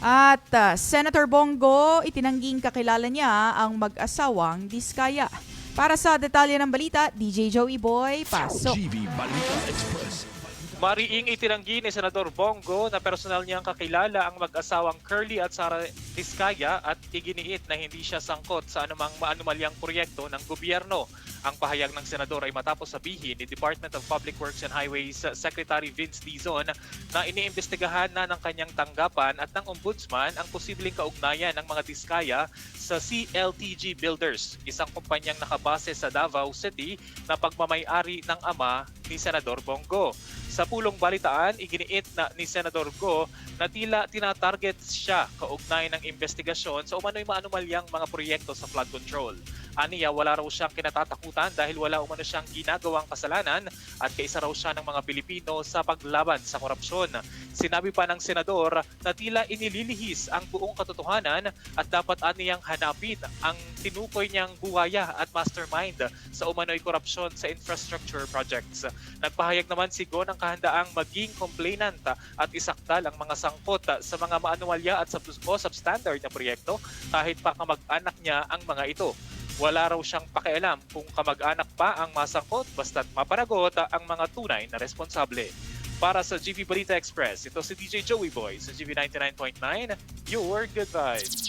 At ah, Senator Bongo, itinangging kakilala niya ang mag-asawang Diskaya. Para sa detalye ng balita, DJ Joey Boy, pasok. GV Balita Express. Mariing itinanggi ni Senador Bongo na personal niyang kakilala ang mag-asawang Curly at Sara Vizcaya at iginiit na hindi siya sangkot sa anumang maanumalyang proyekto ng gobyerno. Ang pahayag ng senador ay matapos sabihin ni Department of Public Works and Highways Secretary Vince Dizon na iniimbestigahan na ng kanyang tanggapan at ng ombudsman ang posibleng kaugnayan ng mga diskaya sa CLTG Builders, isang kumpanyang nakabase sa Davao City na pagmamayari ng ama ni Senador Bongo. Sa pulong balitaan, iginiit na ni Senador Go na tila tinatarget siya kaugnay ng investigasyon sa umano'y maanumalyang mga proyekto sa flood control. Aniya, wala raw siyang kinatatakutan dahil wala umano siyang ginagawang kasalanan at kaisa raw siya ng mga Pilipino sa paglaban sa korupsyon. Sinabi pa ng senador na tila inililihis ang buong katotohanan at dapat aniyang hanapin ang tinukoy niyang buwaya at mastermind sa umano'y korupsyon sa infrastructure projects. Nagpahayag naman si Go ng kahandaang maging complainant at isakdal ang mga sangkot sa mga maanumalya at sub- o substandard na proyekto kahit pa kamag-anak niya ang mga ito. Wala raw siyang pakialam kung kamag-anak pa ang masangkot basta't mapanagot ang mga tunay na responsable. Para sa GV Balita Express, ito si DJ Joey Boy sa GV 99.9, your good vibes.